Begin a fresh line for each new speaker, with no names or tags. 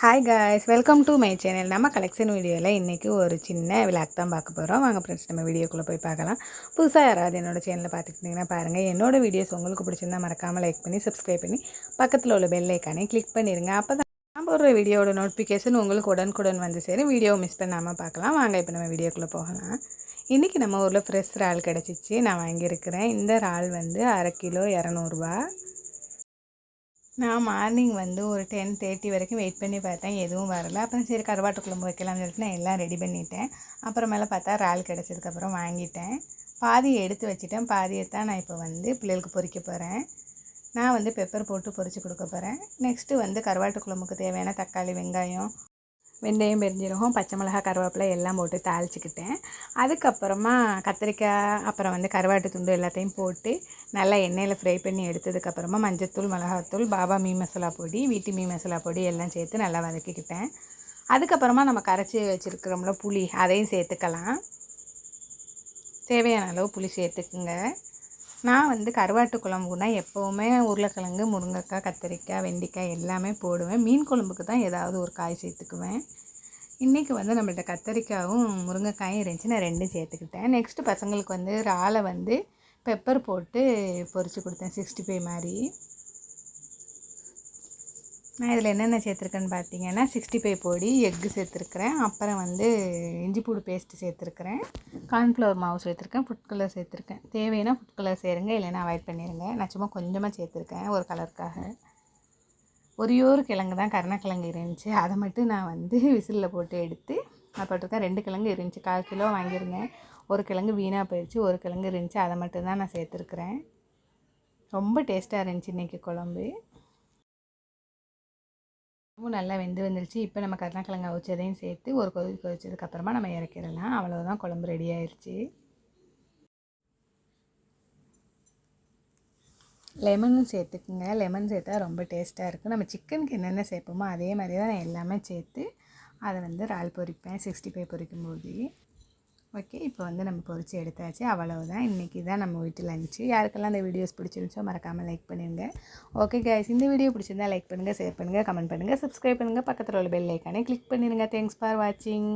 Hi guys welcome to my channel நம்ம collection வீடியோவில் இன்றைக்கி ஒரு சின்ன விளாக் தான் பார்க்க போகிறோம் வாங்க ஃப்ரெண்ட்ஸ் நம்ம வீடியோக்குள்ளே போய் பார்க்கலாம். புதுசாக யாராவது என்னோட சேனலில் பார்த்துக்கிட்டிங்கன்னா பாருங்கள் என்னோடய வீடியோஸ் உங்களுக்கு பிடிச்சிருந்தா மறக்காமல் லைக் பண்ணி சப்ஸ்கிரைப் பண்ணி பக்கத்தில் உள்ள பெல் ஐக்கானே கிளிக் பண்ணிடுங்க அப்போ தான் நான் போடுற வீடியோட நோட்டிஃபிகேஷன் உங்களுக்கு உடனுக்குடன் வந்து சரி வீடியோ மிஸ் பண்ணாமல் பார்க்கலாம். வாங்க இப்போ நம்ம வீடியோக்குள்ளே போகலாம். இன்றைக்கி நம்ம ஊரில் ஃப்ரெஷ் இறால் கிடச்சிச்சு. நான் வாங்கியிருக்கிறேன். இந்த இறால் வந்து அரை கிலோ இரநூறுபா நான் மார்னிங் வந்து ஒரு டென் தேர்ட்டி வரைக்கும் வெயிட் பண்ணி பார்த்தேன். எதுவும் வரல. அப்புறம் சரி கருவாட்டு குழம்பு வைக்கலாம்னு சொல்லிட்டு நான் எல்லாம் ரெடி பண்ணிட்டேன். அப்புறமேல பார்த்தா இறால் கிடச்சதுக்கப்புறம் வாங்கிட்டேன். பாதியை எடுத்து வச்சுட்டேன். பாதியை தான் நான் இப்போ வந்து பிள்ளைகளுக்கு பொறிக்க போகிறேன் நான் வந்து பெப்பர் போட்டு பொரித்து கொடுக்க போகிறேன் நெக்ஸ்ட்டு வந்து கருவாட்டு குழம்புக்கு தேவையான தக்காளி வெங்காயம் வெந்தயம் பெருஞ்சீரகம் பச்சை மிளகா கருவேப்பிலை எல்லாம் போட்டு தாளிச்சிக்கிட்டேன். அதுக்கப்புறமா கத்திரிக்காய் அப்புறம் வந்து கருவாட்டு துண்டு எல்லாத்தையும் போட்டு நல்லா எண்ணெயில் ஃப்ரை பண்ணி எடுத்ததுக்கப்புறமா மஞ்சத்தூள் மிளகாத்தூள் பாபா மீ மசாலா பொடி வீட்டு மீ மசாலா பொடி எல்லாம் சேர்த்து நல்லா வதக்கிக்கிட்டேன். அதுக்கப்புறமா நம்ம கரைச்சி வச்சுருக்கிறோம்ல புளி அதையும் சேர்த்துக்கலாம். தேவையான அளவு புளி சேர்த்துக்குங்க. நான் வந்து கருவாட்டு குழம்புனா எப்போவுமே உருளைக்கிழங்கு முருங்கைக்காய் கத்திரிக்காய் வெண்டைக்காய் எல்லாமே போடுவேன். மீன் குழம்புக்கு தான் ஏதாவது ஒரு காய் சேர்த்துக்குவேன். இன்றைக்கி வந்து நம்மள்ட்ட கத்திரிக்காயும் முருங்கைக்காயும் இருந்துச்சு. நான் ரெண்டும் சேர்த்துக்கிட்டேன். நெக்ஸ்ட்டு பசங்களுக்கு வந்து இறாலை வந்து பெப்பர் போட்டு பொரித்து கொடுத்தேன். சிக்ஸ்டி ஃபைவ் மாதிரி. நான் இதில் என்னென்ன சேர்த்துருக்கேன்னு பார்த்தீங்கன்னா சிக்ஸ்டி ஃபைவ் பொடி எக்கு சேர்த்துருக்குறேன். அப்புறம் வந்து இஞ்சி பூடு பேஸ்ட்டு சேர்த்துருக்குறேன். கார்ன்ஃப்ளவர் மாவு சேர்த்துருக்கேன். ஃபுட் கலர் சேர்த்துருக்கேன். தேவைன்னா ஃபுட் கலர் சேருங்க இல்லைன்னா அவாய்ட் பண்ணிடுங்க நான் சும்மா கொஞ்சமாக சேர்த்துருக்கேன் ஒரு கலருக்காக ஒரே ஒரு கிழங்கு தான் கருணக்கிழங்கு இருந்துச்சு. அதை மட்டும் நான் வந்து விசிலில் போட்டு எடுத்து நான் போட்டிருக்கேன். ரெண்டு கிழங்கு இருந்துச்சு. கால் கிலோ வாங்கியிருந்தேன். ஒரு கிழங்கு வீணாக போயிடுச்சு ஒரு கிழங்கு இருந்துச்சு. அதை மட்டும்தான் நான் சேர்த்துருக்குறேன். ரொம்ப டேஸ்ட்டாக இருந்துச்சு இன்றைக்கி குழம்பு. ரொம்ப நல்லா வெந்து வந்துருச்சு. இப்போ நம்ம கருணக்கிழங்கு அவிச்சதையும் சேர்த்து ஒரு கொதி கொதிச்சதுக்கப்புறமா நம்ம இறக்கிடலாம். அவ்வளோதான் குழம்பு ரெடி ஆயிடுச்சு லெமனும் சேர்த்துக்குங்க. லெமன் சேர்த்தா ரொம்ப டேஸ்ட்டாக இருக்கும். நம்ம சிக்கனுக்கு என்னென்ன சேர்ப்போமோ அதே மாதிரி தான் நான் எல்லாமே சேர்த்து அதை வந்து இறால் பொரிப்பேன். சிக்ஸ்டி ஃபைவ் பொரிக்கும் போது ஓகே இப்போ வந்து நம்ம பொறிச்சு எடுத்தாச்சு. அவ்வளவுதான். இன்றைக்கி தான் நம்ம வீட்டு லஞ்சு யாருக்கெல்லாம் இந்த வீடியோஸ் பிடிச்சிருந்துச்சோ மறக்காமல் லைக் பண்ணுங்கள் ஓகே கைஸ் இந்த வீடியோ பிடிச்சிருந்தா லைக் பண்ணுங்கள் ஷேர் பண்ணுங்கள் கமெண்ட் பண்ணுங்கள் சப்ஸ்கிரைப் பண்ணுங்கள் பக்கத்தில் உள்ள பெல் ஐக்கானே கிளிக் பண்ணிடுங்க. தேங்க்ஸ் ஃபார் வாட்சிங்